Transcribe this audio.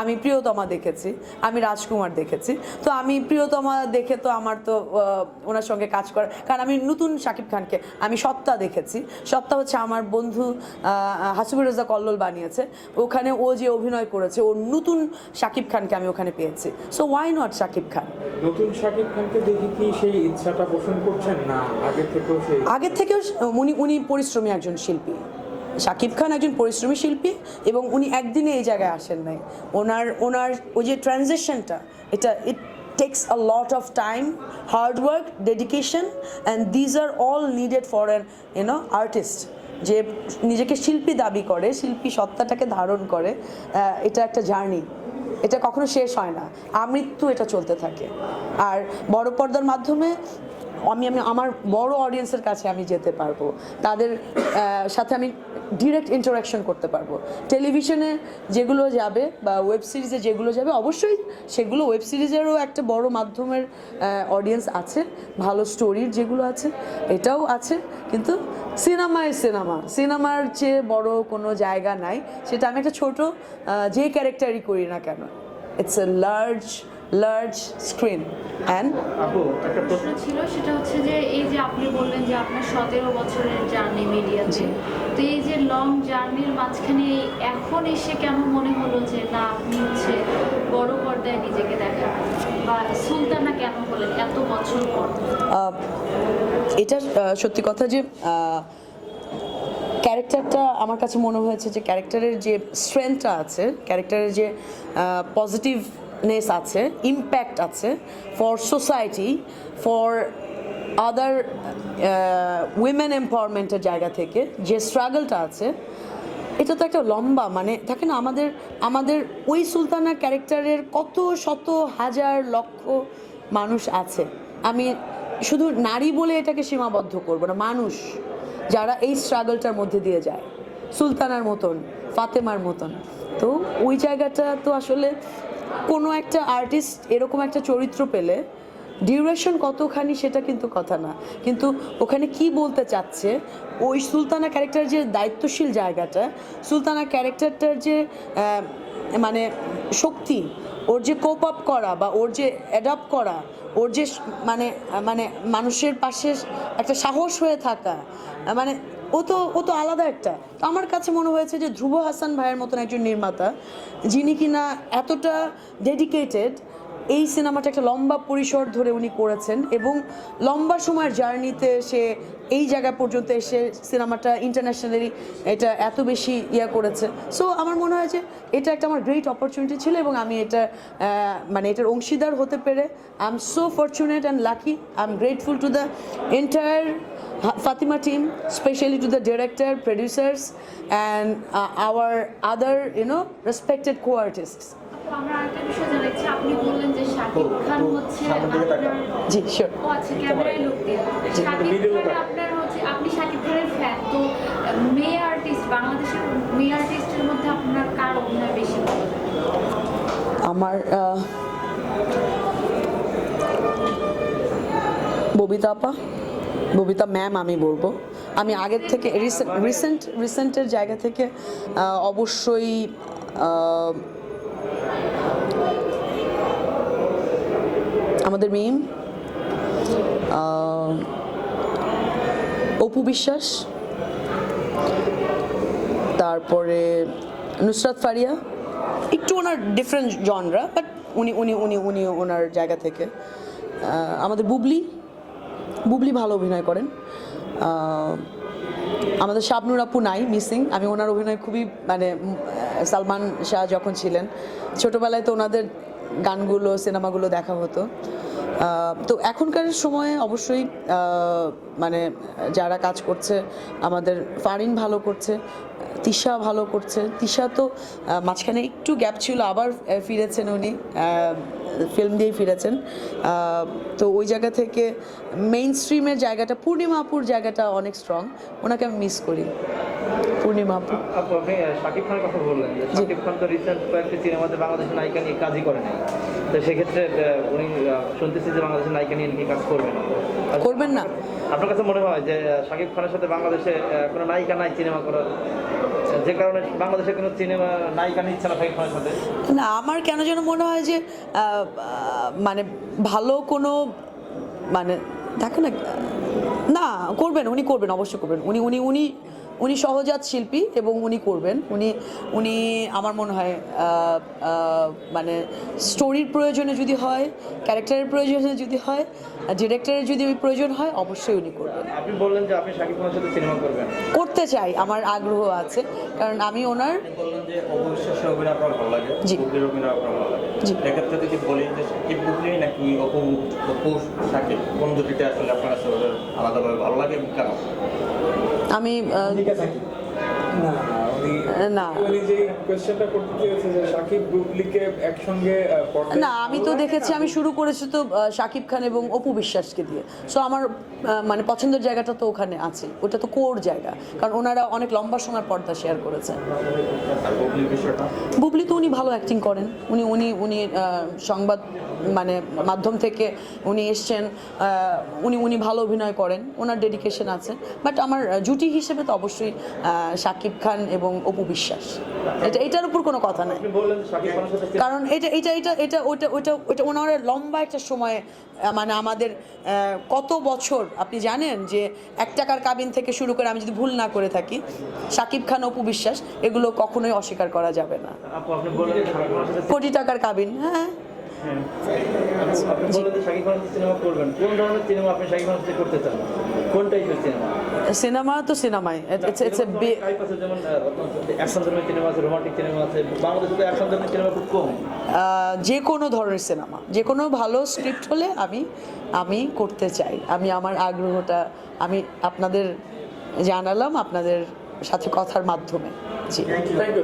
আমি প্রিয়তমা দেখেছি আমি রাজকুমার দেখেছি। তো আমি প্রিয়তমা দেখে তো আমার তো ওনার সঙ্গে কাজ করার কারণ আমি নতুন শাকিব খানকে আমি সপ্তাহ দেখেছি। সপ্তাহ হচ্ছে আমার বন্ধু হাসিবুর রেজা কল্লোল বানিয়েছে। ওখানে ও যে অভিনয় করেছে ওর নতুন শাকিব খানকে আমি ওখানে পেয়েছি। So why not Shakib Khan? নতুন শাকিব খানকে দেখে কি সেই ইচ্ছাটা পোষণ করছেন না? আগে থেকেও আগের থেকেও উনি উনি পরিশ্রমী একজন শিল্পী। শাকিব খান একজন পরিশ্রমী শিল্পী এবং উনি একদিনে এই জায়গায় আসেন নাই। ওনার ওনার ওই যে ট্রানজেকশনটা এটা it takes a lot of time hard work dedication and these are all needed for an you know artist যে নিজেকে শিল্পী দাবি করে, শিল্পী সত্তাটাকে ধারণ করে এটা একটা জার্নি। এটা কখনো শেষ হয় না। আমৃত্যু এটা চলতে থাকে। আর বড় পর্দার মাধ্যমে আমি আমি আমার বড় অডিয়েন্সের কাছে আমি যেতে পারব। তাদের সাথে আমি ডিরেক্ট ইন্টারাকশন করতে পারব। টেলিভিশনে যেগুলো যাবে বা ওয়েব সিরিজে যেগুলো যাবে, অবশ্যই সেগুলো ওয়েব সিরিজেরও একটা বড় মাধ্যমের অডিয়েন্স আছে। ভালো স্টোরির যেগুলো আছে, এটাও আছে। কিন্তু সিনেমায় সিনেমা সিনেমার চেয়ে বড় কোনো জায়গা নাই। সেটা আমি একটা ছোট যে ক্যারেক্টারই করি না কেন। It's a large large screen and আপু একটা প্রশ্ন ছিল সেটা হচ্ছে যে এই যে আপনি বললেন যে আপনার সতেরো বছরের জার্নি মিডিয়াতে তো এই যে লং জার্নির মাঝখানে এখন এসে কেন মনে হলো যে না আপনি হচ্ছে বড় পর্দায় নিজেকে দেখা বা সুলতানা কেন হলেন এত বছর পর? এটা সত্যি কথা যে ক্যারেক্টারটা আমার কাছে মনে হয়েছে যে ক্যারেক্টারের যে স্ট্রেংথটা আছে ক্যারেক্টারের যে পজিটিভনেস আছে ইম্প্যাক্ট আছে for society for other women এম্পাওয়ারমেন্টের জায়গা থেকে যে স্ট্রাগলটা আছে, এটা তো একটা লম্বা মানে থাকে না আমাদের আমাদের ওই সুলতানা ক্যারেক্টারের কত শত হাজার লক্ষ মানুষ আছে। আমি শুধু নারী বলে এটাকে সীমাবদ্ধ করব না, মানুষ যারা এই স্ট্রাগলটার মধ্যে দিয়ে যায়। সুলতানার মতন, ফাতেমার মতন। তো ওই জায়গাটা তো আসলে কোনো একটা আর্টিস্ট এরকম একটা চরিত্র পেলে ডিউরেশন কতখানি সেটা কিন্তু কথা না। কিন্তু ওখানে কি বলতে চাচ্ছে, ওই সুলতানা ক্যারেক্টার যে দায়িত্বশীল জায়গাটা, সুলতানা ক্যারেক্টারটার যে মানে শক্তি, ওর যে কোপ আপ করা বা ওর যে অ্যাডাপ্ট করা, ওর যে মানে মানে মানুষের পাশে একটা সাহস হয়ে থাকা মানে ও তো ও তো আলাদা একটা। তো আমার কাছে মনে হয়েছে যে ধ্রুব হাসান ভাইয়ের মতন একজন নির্মাতা, যিনি কিনা এতটা ডেডিকেটেড এই সিনেমাটা একটা লম্বা পরিসর ধরে উনি করেছেন এবং লম্বা সময়ের জার্নিতে সে এই জায়গা পর্যন্ত এসে সিনেমাটা ইন্টারন্যাশনালি এটা এত বেশি ইয়া করেছে। সো আমার মনে হয় যে এটা একটা আমার গ্রেট অপরচুনিটি ছিল এবং আমি এটা মানে এটার অংশীদার হতে পেরে I am so fortunate and lucky I am grateful to the entire Fatima team, especially to the director, producers, and uh, our other, you know, respected co-artists. আমরা আরেকটা বিষয় জানাচ্ছি আপনি বললেন যে শাকিব খান হচ্ছে জি শিওর ও আচ্ছা ক্যামেরায় লোক দিয়ে। শাকিব খান আপনার হচ্ছে আপনি শাকিব খানের ফ্যান তো মেয়ে আর্টিস্ট বাংলাদেশের মেয়ে আর্টিস্টের মধ্যে আপনার কার অভিনয় বেশি ভালো আমার ববিতা আপা ববিতা ম্যাম আমি বলব। আমি আগের থেকে রিসেন্ট রিসেন্টের জায়গা থেকে অবশ্যই আমাদের মিম অপু বিশ্বাস, তারপরে নুসরাত ফারিয়া, একটু ওনার ডিফারেন্ট জনরা বাট উনি উনি উনি উনি ওনার জায়গা থেকে। আমাদের বুবলি বুবলি ভালো অভিনয় করেন। আমাদের শাবনুর আপু নাই মিসিং আমি ওনার অভিনয় খুবই মানে সালমান শাহ যখন ছিলেন, ছোটোবেলায় তো ওনাদের গানগুলো সিনেমাগুলো দেখা হতো। তো এখনকার সময়ে অবশ্যই মানে যারা কাজ করছে আমাদের ফারিন ভালো করছে তিশা ভালো করছে। তিশা তো মাঝখানে একটু গ্যাপ ছিল আবার ফিরেছেন উনি ফিল্ম দিয়েই ফিরেছেন। তো ওই জায়গা থেকে মেইন স্ট্রিমের জায়গাটা পূর্ণিমাপুর জায়গাটা অনেক স্ট্রং ওনাকে আমি মিস করি। পূর্ণিমা আপু। আপু আপনি শাকিব খানের কথা বললেন শাকিব খান তো রিসেন্ট কয়েকটি সিনেমাতে বাংলাদেশের নায়িকা নিয়ে কাজই করে নাই। তো সেক্ষেত্রে উনি শুনতেছি যে বাংলাদেশের নায়িকা নিয়ে নাকি কাজ করবেন। করবেন না। আপনার কাছে মনে হয় যে শাকিব খানের সাথে বাংলাদেশে কোনো নায়িকা নাই সিনেমা করার? যে কারণে বাংলাদেশে কোনো সিনেমা নায়িকা নিচ্ছে না শাকিব খানের সাথে? না আমার কেন যেন মনে হয় যে মানে ভালো কোনো মানে দেখো না না করবেন উনি করবেন অবশ্যই করবেন। উনি উনি উনি উনি সহজাত শিল্পী এবং উনি করবেন। উনি উনি আমার মনে হয় মানে স্টোরির প্রয়োজনে যদি হয় ক্যারেক্টারের প্রয়োজনে যদি হয় ডিরেক্টরের যদি প্রয়োজন হয় অবশ্যই উনি করবেন। আপনি বললেন যে আপনি শাকিব খানের সাথে সিনেমা করবেন। করতে চাই আমার আগ্রহ আছে। কারণ আমি ওনার বললেন যে অভিনয় আপনার ভালো লাগে। জি। অভিনয় আপনার ভালো লাগে। জি। এক্ষেত্রে যদি বলি যে বুবলি নাকি অপু অপু সাকিব কোন দুটিতে আসলে আপনার আলাদাভাবে ভালো লাগে এবং কেন? আমি না না। উনি যে কোয়েশ্চেনটা করতে চেয়েছে যে সাকিব বুবলিকে একসঙ্গে আহ, পর্দায় না আমি তো দেখেছি আমি শুরু করেছি তো শাকিব খান এবং অপু বিশ্বাসকে দিয়ে। সো আমার মানে পছন্দের জায়গাটা তো ওখানে আছে। ওটা তো কোর জায়গা। কারণ ওনারা অনেক লম্বা সময় পর্দা শেয়ার করেছেন। বুবলি তো উনি ভালো অ্যাক্টিং করেন। উনি উনি উনি সংবাদ মানে মাধ্যম থেকে উনি এসছেন। উনি উনি ভালো অভিনয় করেন। ওনার ডেডিকেশন আছে। বাট আমার জুটি হিসেবে তো অবশ্যই শাকিব খান এবং অপু বিশ্বাস। এটা এটার উপর কোনো কথা নাই। কারণ এটা এটা এটা এটা ওটা ওটা ওটা ওনারা লম্বা একটা সময়ে মানে আমাদের কত বছর আপনি জানেন যে এক টাকার কাবিন থেকে শুরু করে আমি যদি ভুল না করে থাকি সাকিব খান অপু বিশ্বাস এগুলো কখনোই অস্বীকার করা যাবে না। কোটি টাকার কাবিন হ্যাঁ। আপু, আপনি বললেন শাকিব খানের সিনেমা করবেন। কোন ধরনের সিনেমা আপনি শাকিব খানের সাথে করতে চান? কোন টাইপের সিনেমা? সিনেমা তো সিনেমাই। It's it's a come. যে কোনো ধরনের সিনেমা যে কোনো ভালো স্ক্রিপ্ট হলে আমি আমি করতে চাই। আমি আমার আগ্রহটা আমি আপনাদের জানালাম আপনাদের সাথে কথার মাধ্যমে। জি.